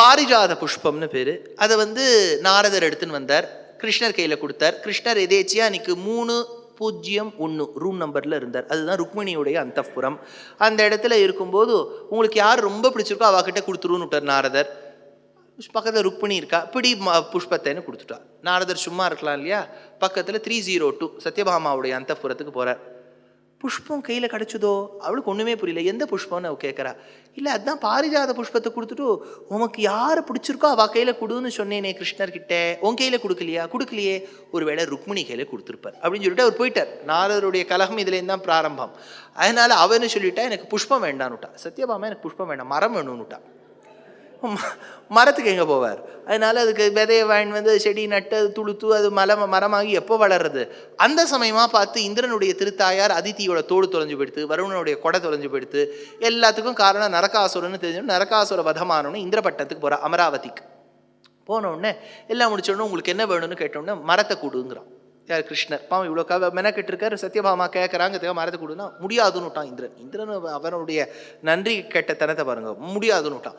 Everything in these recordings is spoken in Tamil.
பாரிஜாத புஷ்பம்னு பேர். அதை வந்து நாரதர் எடுத்துன்னு வந்தார். கிருஷ்ணர் கையில் கொடுத்தார். கிருஷ்ணர் எதேச்சியா அன்னைக்கு மூணு பூஜ்ஜியம் ஒன்று ரூம் நம்பரில் இருந்தார். அதுதான் ருக்மிணியுடைய அந்தப்புறம். அந்த இடத்துல இருக்கும்போது உங்களுக்கு யார் ரொம்ப பிடிச்சிருக்கோ அவகிட்ட கொடுத்துருன்னு விட்டார் நாரதர். பக்கத்தில் ருக்மிணி இருக்கா? பிடி புஷ்பத்தைன்னு கொடுத்துட்டா. நாரதர் சும்மா இருக்கலாம் இல்லையா? பக்கத்தில் த்ரீ ஜீரோ டூ சத்யபாமாவுடைய அந்தப்புறத்துக்கு போகிறார் புஷ்பம் கையில் கிடச்சதோ? அவளுக்கு ஒன்றுமே புரியல. எந்த புஷ்பம்னு அவள் கேட்குறா இல்லை அதான் பாரிஜாத புஷ்பத்தை கொடுத்துட்டு உனக்கு யாரை பிடிச்சிருக்கோ அவள் கையில் கொடுன்னு சொன்னேனே கிருஷ்ணர்கிட்ட. உன் கையில் கொடுக்கலையா? கொடுக்கலையே. ஒரு வேளை ருக்மிணி கையில் கொடுத்துருப்பார். அப்படின்னு சொல்லிட்டு அவர் போயிட்டார். நாரருடைய கலகம் இதுலேருந்து தான் பிராரம்பம். அதனால் அவன்னு சொல்லிட்டா? எனக்கு புஷ்பம் வேண்டான்னுட்டா. சத்யபாமா எனக்கு புஷ்பம் வேண்டாம். மரம் வேணும்னுட்டா. மரத்துக்கு எங்கே போவார்? அதனால் அதுக்கு விதையை வாங்கி வந்து செடி நட்டு அது துளுத்து அது மலம் மரமாகி எப்போ வளர்றது அந்த சமயமாக பார்த்து இந்திரனுடைய திருத்தாயார் அதித்தியோட தோடு தொலைஞ்சு போயிடுத்து வருணனுடைய கொடை தொலைஞ்சு போயிடுத்து எல்லாத்துக்கும் காரணம் நரகாசுரன்னு தெரிஞ்சு நரகாசுர வதமானோன்னு இந்திரப்பட்டத்துக்கு போகிற அமராவதிக்கு. போன எல்லாம் முடிச்சோடனே உங்களுக்கு என்ன வேணும்னு கேட்டோடனே மரத்தை கூடுங்கிறான். யார் கிருஷ்ணர்? பாவம் இவ்வளோ கவ மெனக்கெட்டுருக்காரு சத்யபாமா கேட்குறாங்க மரத்தை கொடுன்னா முடியாதுன்னு விட்டான் இந்திரன் இந்திரன் அவனுடைய நன்றி கெட்ட தனத்தை பாருங்க முடியாதுன்னு விட்டான்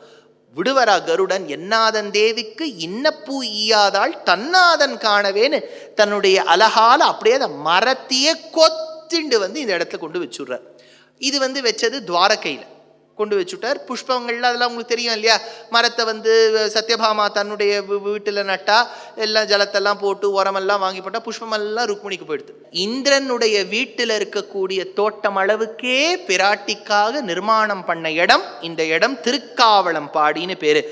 விடுவரா கருடன் என்னாதன் தேவிக்கு இன்னப்பூ ஈயாதாள் தன்னாதன் காணவேன்னு தன்னுடைய அழகால அப்படியே அதை மரத்தையே கொத்திண்டு வந்து இந்த இடத்துல கொண்டு வச்சுடுறார். இது வந்து வச்சது துவாரக்கையில் கொண்டு வச்சுட்டார். புஷ்பங்கள்லாம் அதெல்லாம் உங்களுக்கு தெரியும் இல்லையா? மரத்தை வந்து சத்யபாமா தன்னுடைய வீட்டில் நட்டா எல்லாம் ஜலத்தெல்லாம் போட்டு உரமெல்லாம் வாங்கி போட்டால் புஷ்பமெல்லாம் ருக்மிணிக்கு போயிடுது. இந்திரனுடைய வீட்டில் இருக்கக்கூடிய தோட்டம் அளவுக்கே பிராட்டிக்காக நிர்மாணம் பண்ண இடம் இந்த இடம் திருக்காவளம் பாடின்னு பேரு.